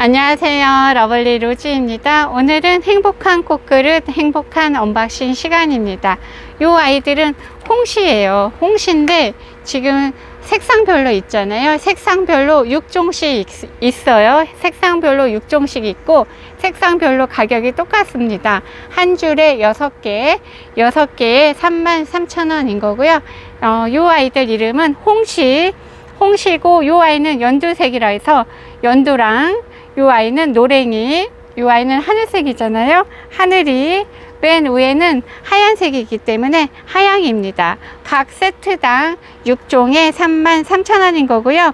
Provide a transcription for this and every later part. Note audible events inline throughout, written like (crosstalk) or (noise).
안녕하세요. 러블리 로즈입니다. 오늘은 행복한 꽃그릇, 행복한 언박싱 시간입니다. 요 아이들은 홍시예요. 홍시인데 지금 색상별로 있잖아요. 색상별로 6종씩 있어요. 색상별로 6종씩 있고 색상별로 가격이 똑같습니다. 한 줄에 6개, 6개에 33,000원인 거고요. 어, 요 아이들 이름은 홍시, 홍시고 요 아이는 연두색이라 해서 연두랑 요 아이는 노랭이, 요 아이는 하늘색이잖아요. 하늘이 맨 위에는 하얀색이기 때문에 하양입니다. 각 세트당 6종에 33,000원인 거고요.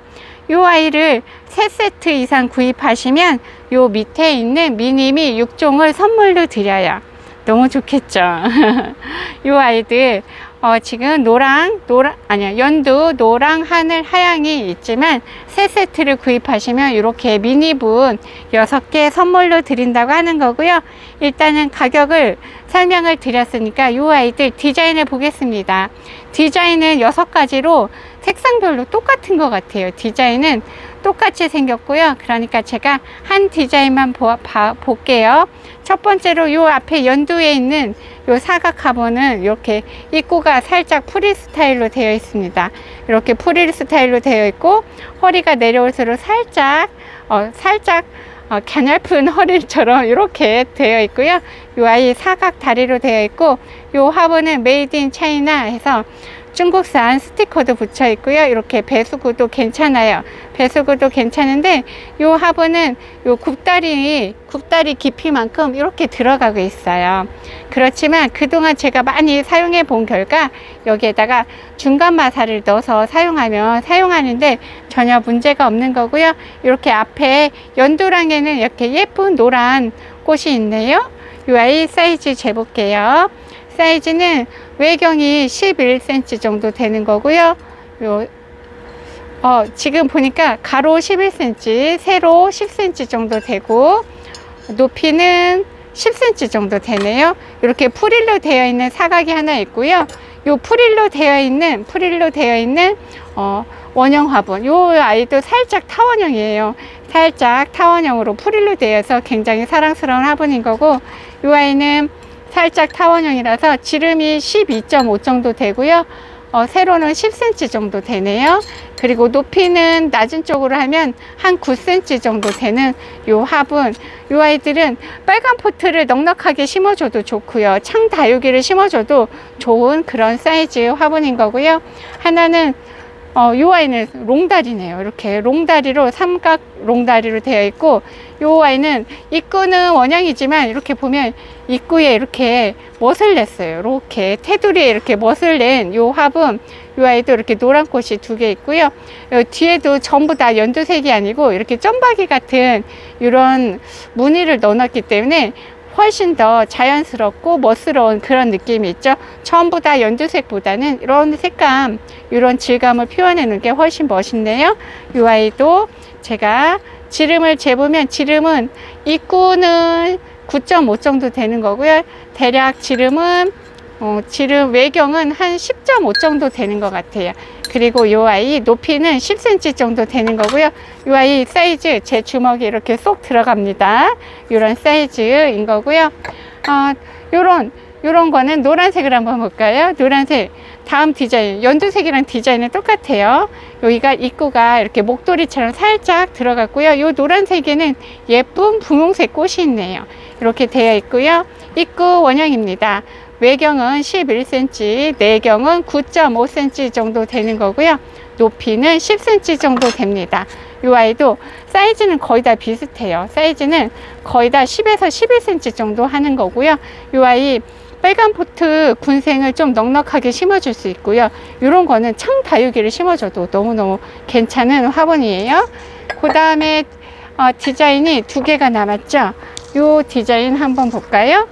요 아이를 3세트 이상 구입하시면 요 밑에 있는 미니미 6종을 선물로 드려요. 너무 좋겠죠. (laughs) 요 아이들 어, 지금 노랑, 노랑, 아니야, 연두, 노랑, 하늘, 하양이 있지만 세 세트를 구입하시면 이렇게 미니분 6개 선물로 드린다고 하는 거고요. 일단은 가격을 설명을 드렸으니까 이 아이들 디자인을 보겠습니다. 디자인은 6가지로 색상별로 똑같은 것 같아요. 디자인은 똑같이 생겼고요. 그러니까 제가 한 디자인만 보, 봐, 볼게요. 첫 번째로 요 앞에 연두에 있는 요 사각 카본은 이렇게 입구가 살짝 프릴 스타일로 되어 있습니다. 이렇게 프릴 스타일로 되어 있고 허리가 내려올수록 살짝 어, 살짝 어, 가냘픈 허리처럼 이렇게 되어 있고요. 요 아이 사각 다리로 되어 있고 요 화분은 메이드 인 차이나 해서 중국산 스티커도 붙여 있고요. 이렇게 배수구도 괜찮아요. 배수구도 괜찮은데 요 화분은 요 굽다리 굽다리 깊이만큼 이렇게 들어가고 있어요. 그렇지만 그동안 제가 많이 사용해 본 결과 여기에다가 중간 마사를 넣어서 사용하면 사용하는데 전혀 문제가 없는 거고요. 이렇게 앞에 연두랑에는 이렇게 예쁜 노란 꽃이 있네요. 요 아이 사이즈 재볼게요. 사이즈는 외경이 11cm 정도 되는 거고요. 요, 어, 지금 보니까 가로 11cm, 세로 10cm 정도 되고, 높이는 10cm 정도 되네요. 이렇게 프릴로 되어 있는 사각이 하나 있고요. 요 프릴로 되어 있는, 프릴로 되어 있는, 어, 원형 화분. 요 아이도 살짝 타원형이에요. 살짝 타원형으로 프릴로 되어서 굉장히 사랑스러운 화분인 거고, 요 아이는 살짝 타원형이라서 지름이 12.5 정도 되고요. 어, 세로는 10cm 정도 되네요. 그리고 높이는 낮은 쪽으로 하면 한 9cm 정도 되는 요 화분. 요 아이들은 빨간 포트를 넉넉하게 심어줘도 좋고요. 창 다육이를 심어줘도 좋은 그런 사이즈 화분인 거고요. 하나는 어, 요 아이는 롱다리네요. 이렇게 롱다리로 삼각 롱다리로 되어 있고 요 아이는 입구는 원형이지만 이렇게 보면 입구에 이렇게 멋을 냈어요. 이렇게 테두리에 이렇게 멋을 낸 요 화분 요 아이도 이렇게 노란 꽃이 두 개 있고요. 요 뒤에도 전부 다 연두색이 아니고 이렇게 점박이 같은 이런 무늬를 넣어놨기 때문에 훨씬 더 자연스럽고 멋스러운 그런 느낌이 있죠. 전부 다 연두색보다는 이런 색감, 이런 질감을 표현하는 게 훨씬 멋있네요. 이 아이도 제가 지름을 재보면 지름은 입구는 9.5 정도 되는 거고요. 대략 지름은 어, 지름 외경은 한 10.5 정도 되는 것 같아요. 그리고 이 아이 높이는 10cm 정도 되는 거고요. 이 아이 사이즈 제 주먹에 이렇게 쏙 들어갑니다. 이런 사이즈인 거고요. 어, 요런 요런 거는 노란색을 한번 볼까요? 노란색. 다음 디자인, 연두색이랑 디자인은 똑같아요. 여기가 입구가 이렇게 목도리처럼 살짝 들어갔고요. 요 노란색에는 예쁜 분홍색 꽃이 있네요. 이렇게 되어 있고요. 입구 원형입니다. 외경은 11cm, 내경은 9.5cm 정도 되는 거고요. 높이는 10cm 정도 됩니다. 이 아이도 사이즈는 거의 다 비슷해요. 사이즈는 거의 다 10에서 11cm 정도 하는 거고요. 이 아이 빨간 포트 군생을 좀 넉넉하게 심어줄 수 있고요. 이런 거는 창 다육이를 심어줘도 너무너무 괜찮은 화분이에요. 그 다음에 어, 디자인이 두 개가 남았죠. 이 디자인 한번 볼까요?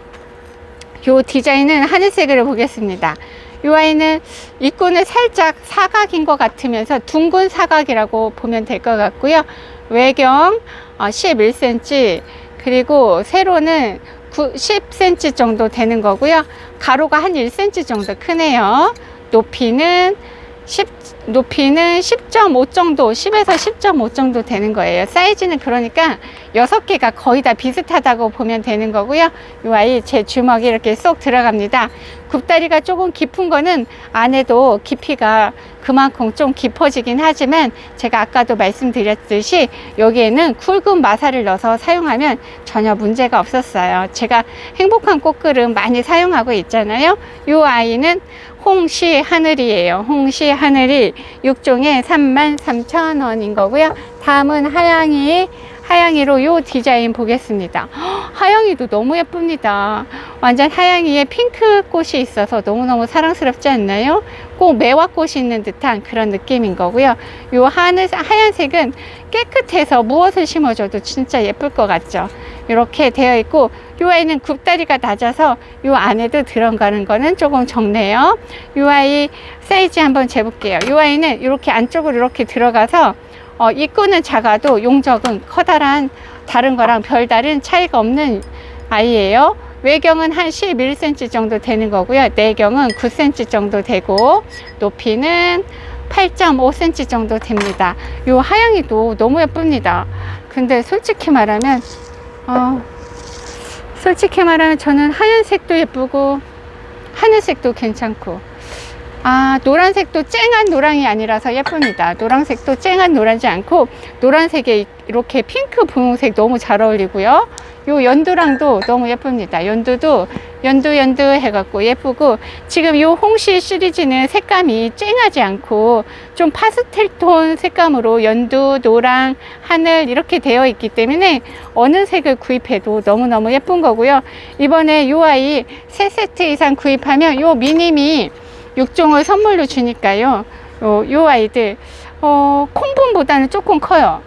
이 디자인은 하늘색으로 보겠습니다. 이 아이는 입구는 살짝 사각인 것 같으면서 둥근 사각이라고 보면 될 것 같고요. 외경 11cm 그리고 세로는 10cm 정도 되는 거고요. 가로가 한 1cm 정도 크네요. 높이는 10, 높이는 10.5 정도, 10에서 10.5 정도 되는 거예요. 사이즈는 그러니까 6개가 거의 다 비슷하다고 보면 되는 거고요. 이 아이 제 주먹이 이렇게 쏙 들어갑니다. 굽다리가 조금 깊은 거는 안에도 깊이가 그만큼 좀 깊어지긴 하지만 제가 아까도 말씀드렸듯이 여기에는 굵은 마사를 넣어서 사용하면 전혀 문제가 없었어요. 제가 행복한 꽃그릇 많이 사용하고 있잖아요. 이 아이는 홍시 하늘이에요. 홍시 하늘이 6종에 33,000원인 거고요. 다음은 하양이 하양이로 요 디자인 보겠습니다. 헉, 하양이도 너무 예쁩니다. 완전 하양이에 핑크 꽃이 있어서 너무너무 사랑스럽지 않나요? 꼭 매화꽃이 있는 듯한 그런 느낌인 거고요. 요 하늘, 하얀색은 깨끗해서 무엇을 심어줘도 진짜 예쁠 것 같죠. 이렇게 되어 있고 요 아이는 굽다리가 낮아서 요 안에도 들어가는 거는 조금 적네요. 요 아이 사이즈 한번 재볼게요. 요 아이는 이렇게 안쪽으로 이렇게 들어가서 어, 입구는 작아도 용적은 커다란 다른 거랑 별다른 차이가 없는 아이예요. 외경은 한 11cm 정도 되는 거고요. 내경은 9cm 정도 되고 높이는 8.5cm 정도 됩니다. 요 하양이도 너무 예쁩니다. 근데 솔직히 말하면 어, 솔직히 말하면 저는 하얀색도 예쁘고 하늘색도 괜찮고 아 노란색도 쨍한 노랑이 아니라서 예쁩니다. 노란색도 쨍한 노란지 않고 노란색에 이렇게 핑크 분홍색 너무 잘 어울리고요. 요 연두랑도 너무 예쁩니다. 연두도 연두 연두 해갖고 예쁘고 지금 요 홍시 시리즈는 색감이 쨍하지 않고 좀 파스텔 톤 색감으로 연두 노랑 하늘 이렇게 되어 있기 때문에 어느 색을 구입해도 너무너무 예쁜 거고요. 이번에 요 아이 세 세트 이상 구입하면 요 미니미 6종을 선물로 주니까요. 요, 요 아이들, 어, 콩분보다는 조금 커요.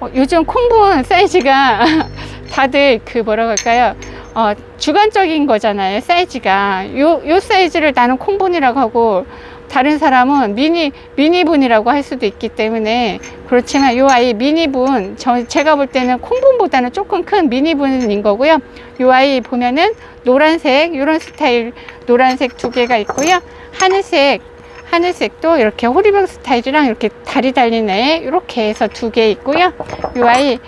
어, 요즘 콩분 사이즈가 (laughs) 다들 그 뭐라고 할까요? 어, 주관적인 거잖아요. 사이즈가. 요, 요 사이즈를 나는 콩분이라고 하고, 다른 사람은 미니, 미니분이라고 할 수도 있기 때문에, 그렇지만 요 아이 미니분, 저, 제가 볼 때는 콩분보다는 조금 큰 미니분인 거고요. 요 아이 보면은 노란색, 요런 스타일 노란색 두 개가 있고요. 하늘색, 하늘색도 이렇게 호리병 스타일이랑 이렇게 다리 달린 애 이렇게 해서 두 개 있고요. 이 아이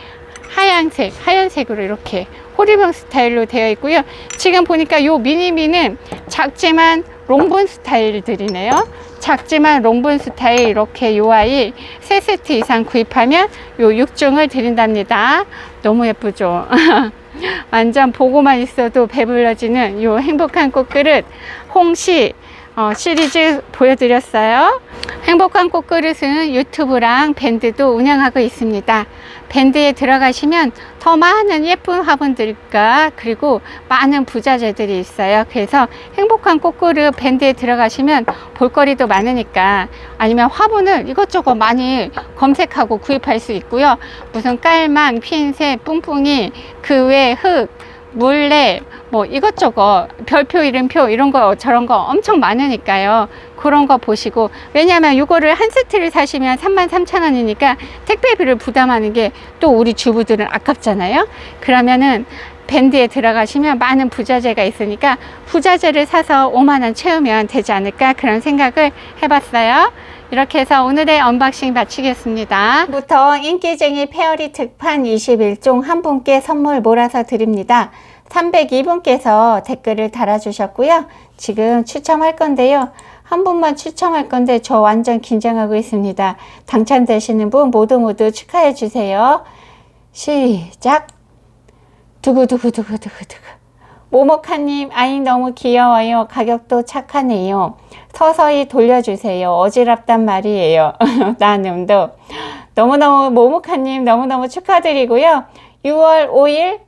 하얀색, 하얀색으로 이렇게 호리병 스타일로 되어 있고요. 지금 보니까 요 미니미는 작지만 롱본 스타일들이네요. 작지만 롱본 스타일 이렇게 요 아이 세 세트 이상 구입하면 요 6종을 드린답니다. 너무 예쁘죠? (laughs) 완전 보고만 있어도 배불러지는 요 행복한 꽃그릇 홍시 어, 시리즈 보여드렸어요. 행복한 꽃그릇은 유튜브랑 밴드도 운영하고 있습니다. 밴드에 들어가시면 더 많은 예쁜 화분들과 그리고 많은 부자재들이 있어요. 그래서 행복한 꽃그릇 밴드에 들어가시면 볼거리도 많으니까 아니면 화분을 이것저것 많이 검색하고 구입할 수 있고요. 무슨 깔망, 핀셋, 뿡뿡이, 그 외 흙, 물레 뭐 이것저것 별표 이름표 이런 거 저런 거 엄청 많으니까요. 그런 거 보시고 왜냐하면 이거를 한 세트를 사시면 33,000원이니까 택배비를 부담하는 게 또 우리 주부들은 아깝잖아요. 그러면은 밴드에 들어가시면 많은 부자재가 있으니까 부자재를 사서 5만원 채우면 되지 않을까 그런 생각을 해봤어요 이렇게 해서 오늘의 언박싱 마치겠습니다. 부터 인기쟁이 페어리 특판 21종 한 분께 선물 몰아서 드립니다. 302분께서 댓글을 달아주셨고요. 지금 추첨할 건데요. 한 분만 추첨할 건데 저 완전 긴장하고 있습니다. 당첨되시는 분 모두 모두 축하해 주세요. 시작! 두구두구두구두구두구. 모모카님, 아이 너무 귀여워요. 가격도 착하네요. 서서히 돌려주세요. 어지럽단 말이에요. (laughs) 나눔도. 너무너무, 모모카님 너무너무 축하드리고요. 6월 5일,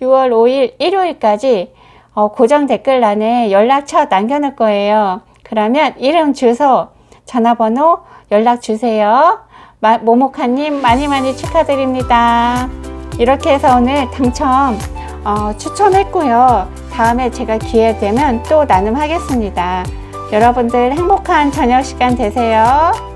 6월 5일 일요일까지 어, 고정 댓글란에 연락처 남겨놓을 거예요. 그러면 이름, 주소, 전화번호 연락 주세요. 마, 모모카님 많이 많이 축하드립니다. 이렇게 해서 오늘 당첨 어, 추첨했고요. 다음에 제가 기회 되면 또 나눔하겠습니다. 여러분들 행복한 저녁 시간 되세요.